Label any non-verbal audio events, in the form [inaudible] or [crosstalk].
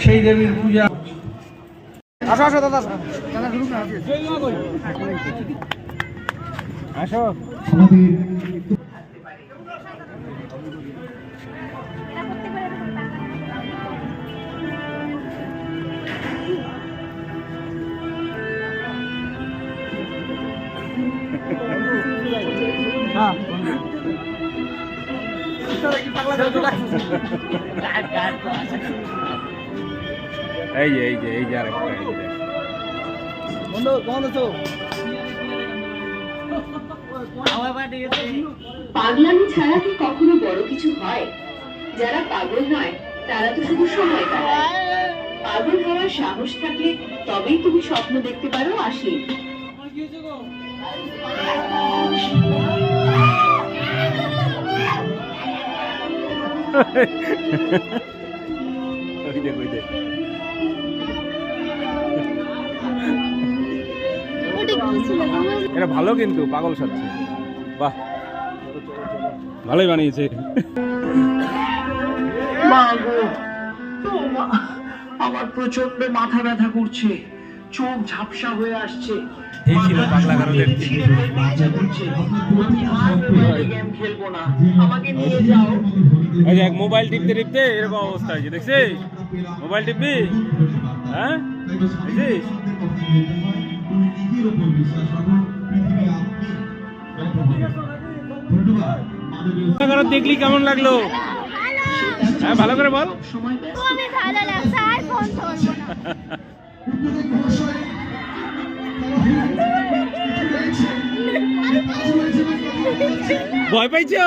সেই দেবীর পূজা। আসো আসো দাদা আসো। হ্যাঁ। [laughs] এই যে এই যে এই যে আরেকটা এই যে। বন্ধু কেমন আছো? পাগলামি ছাড়া কি কখনো বড় কিছু হয়? যারা পাগল নয় তারা তো শুধু সময় কাটায়। পাগল হওয়ার সাহস থাকলে তবেই তুমি স্বপ্ন দেখতে পারো আসি [laughs] ওই দেখ ওই দেখ এটা ভালো কিন্তু পাগল সাচ্ছে বাহ। ভালোই বানিয়েছে। আমার প্রচণ্ড মাথা ব্যথা করছে চোখ ঝাপসা হয়ে আসছে। এই ছিল দেখ মোবাইল টিপতে টিপতে এরকম অবস্থা হয়েছে দেখছিস? মোবাইল টিপবি? হ্যাঁ? দেখলি কেমন লাগল? হ্যাঁ ভালো করে বল। ভয় পাইছো?